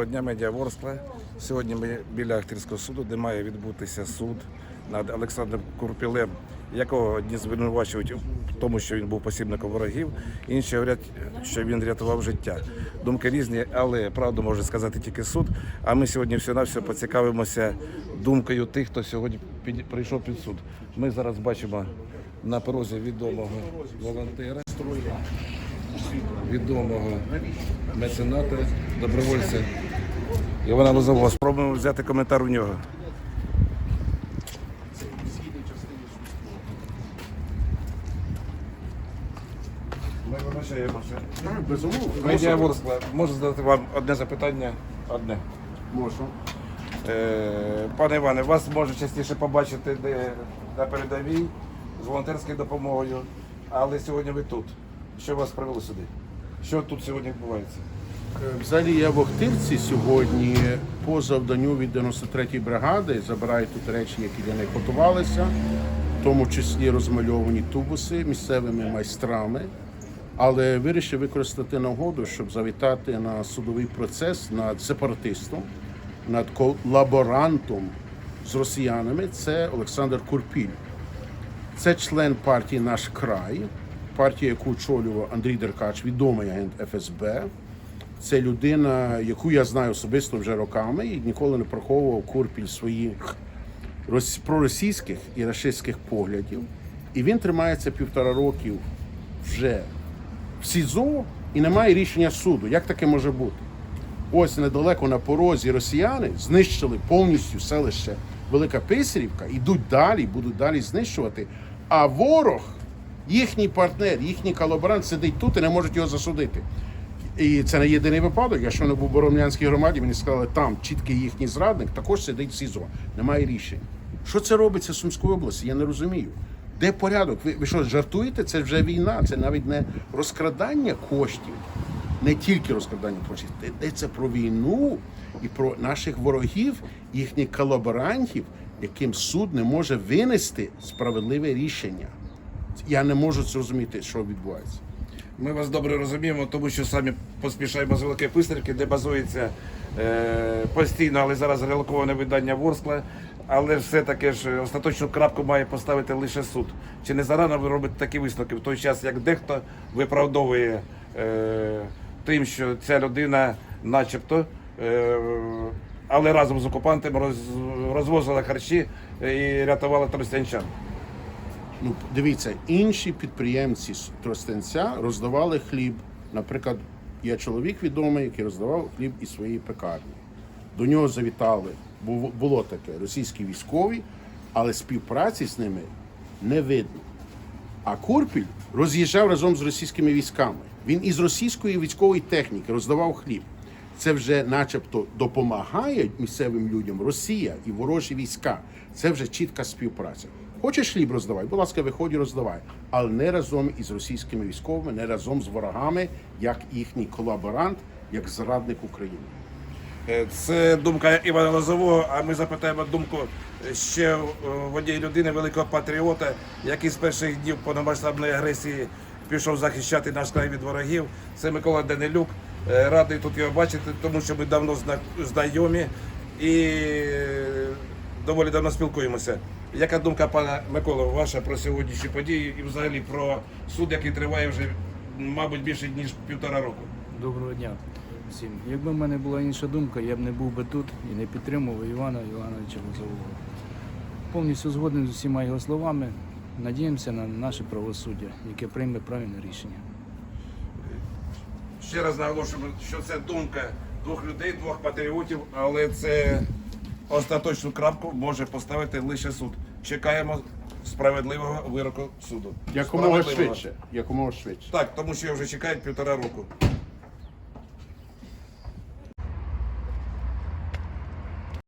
Доброго дня, медіа Ворскла. Сьогодні ми біля Ахтирського суду, де має відбутися суд над Олександром Курпілем, якого одні звинувачують в тому, що він був посібником ворогів, інші говорять, що він рятував життя. Думки різні, але правду може сказати тільки суд. А ми сьогодні все на все поцікавимося думкою тих, хто сьогодні під- прийшов під суд. Ми зараз бачимо на порозі відомого волонтера відомого мецената, добровольця Івана Лозового. Спробуємо взяти коментар у нього. Безумовно. Медіа Ворскла, можу задати вам одне запитання? Одне. Можу. Е, Пане Іване, вас може частіше побачити де на передовій з волонтерською допомогою, але сьогодні ви тут. Що вас привело сюди? Що тут сьогодні відбувається? Е, Взагалі я в Охтирці сьогодні по завданню від 93-ї бригади забираю тут речі, які для них готувалися, в тому числі розмальовані тубуси місцевими майстрами. Але вирішив використати нагоду, щоб завітати на судовий процес над сепаратистом, над колаборантом з росіянами. Це Олександр Курпіль. Це член партії Наш край, партія, яку очолював Андрій Деркач, відомий агент ФСБ. Це людина, яку я знаю особисто вже роками і ніколи не приховував Курпіль своїх проросійських і рашистських поглядів. І він тримається півтора років вже в СІЗО і немає рішення суду. Як таке може бути? Ось недалеко на порозі росіяни знищили повністю селище Велика Писарівка, йдуть далі, будуть далі знищувати. А ворог, їхній партнер, їхній колаборант сидить тут і не можуть його засудити. І це не єдиний випадок. Я щойно був Боромлянській громаді, мені сказали, там чіткий їхній зрадник також сидить в СІЗО. Немає рішень. Що це робиться в Сумській області? Я не розумію. Де порядок? Ви, ви що, жартуєте? Це вже війна, це навіть не розкрадання коштів не тільки розкрадання коштів, йдеться про війну і про наших ворогів, їхніх колаборантів, яким суд не може винести справедливе рішення. Я не можу зрозуміти, що відбувається. Ми вас добре розуміємо, тому що самі поспішаємо з Великої Писарівки, де базується е, постійно, але зараз релоковане видання Ворскла. Але все-таки ж остаточну крапку має поставити лише суд. Чи не зарано ви робите такі висновки в той час, як дехто виправдовує е, тим, що ця людина, начебто, е, але разом з окупантами роз, розвозила харчі і рятувала тростянчан? Ну, дивіться, інші підприємці Тростенця роздавали хліб. Наприклад, є чоловік відомий, який роздавав хліб із своєї пекарні. До нього завітали, бу- було таке, російські військові, але співпраці з ними не видно. А Курпіль роз'їжджав разом з російськими військами. Він із російської військової техніки роздавав хліб. Це вже, начебто, допомагає місцевим людям Росія і ворожі війська. Це вже чітка співпраця. Хочеш хліб роздавай, будь ласка, виходь роздавай, але не разом із російськими військовими, не разом з ворогами, як їхній колаборант, як зрадник України. Е, Це думка Івана Лозового, а ми запитаємо думку ще е, в однієї людини, великого патріота, який з перших днів повномасштабної агресії пішов захищати наш край від ворогів. Це Микола Данилюк. Е, Радий тут його бачити, тому що ми давно знайомі і доволі давно спілкуємося. Яка думка пана Микола ваша про сьогоднішні події і взагалі про суд, який триває вже, мабуть, більше ніж півтора року? Доброго дня всім. Якби в мене була інша думка, я б не був би тут і не підтримував Івана Івановича Лозового. Повністю згоден з усіма його словами. Надіємося на наше правосуддя, яке прийме правильне рішення. Ще раз наголошуємо, що це думка двох людей, двох патріотів, але це остаточну крапку може поставити лише суд. Чекаємо справедливого вироку суду. Якомога Справедливого. швидше. Якомога швидше. Так, тому що вже чекають півтора року.